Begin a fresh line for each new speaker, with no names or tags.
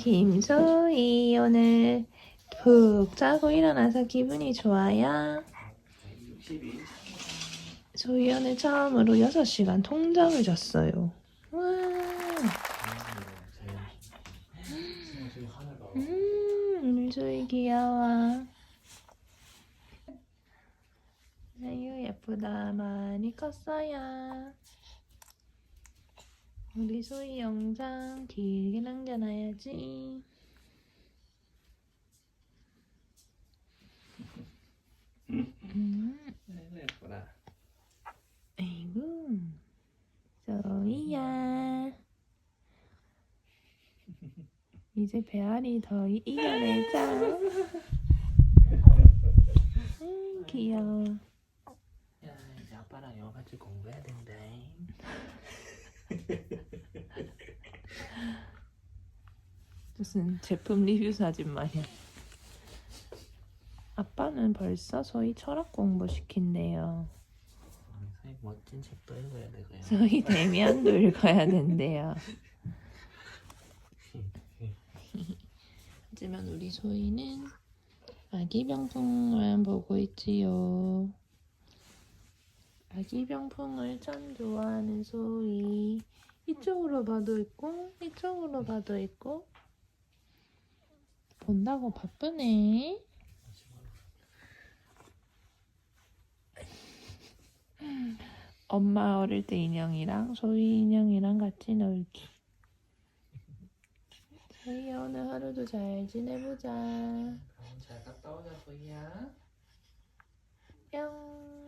김소희 오늘 푹 자고 일어나서 기분이 좋아요. 소희 오늘 처음으로 6시간 통잠을 잤어요. 와. 음, 소희 귀여워. 아유 예쁘다 많이 컸어요. 우리 소희 영상 길게 남겨놔야지. 음,
예쁘다.
아이고, 소희야. 이제 배알이 더 이- 이겨내자. 음, 귀여워.
야, 이제 아빠랑 영어 같이 공부해야 된다.
무슨 제품 리뷰 사진 마냥. 아빠는 벌써 소희 철학 공부 시킨대요.
선생님 멋진 책도 읽어야 되고요.
소희 대면도 읽어야 된대요. 하지만 우리 소희는 아기 병풍만 보고 있지요. 아기 병풍을 참 좋아하는 소희. 이쪽으로 봐도 있고, 이쪽으로 봐도 있고. 본다고 바쁘네. 엄마 어릴 때 인형이랑 소희 인형이랑 같이 놀기. 소희 오늘 하루도 잘 지내보자.
그럼 잘 갔다 오자, 소희야.
뿅.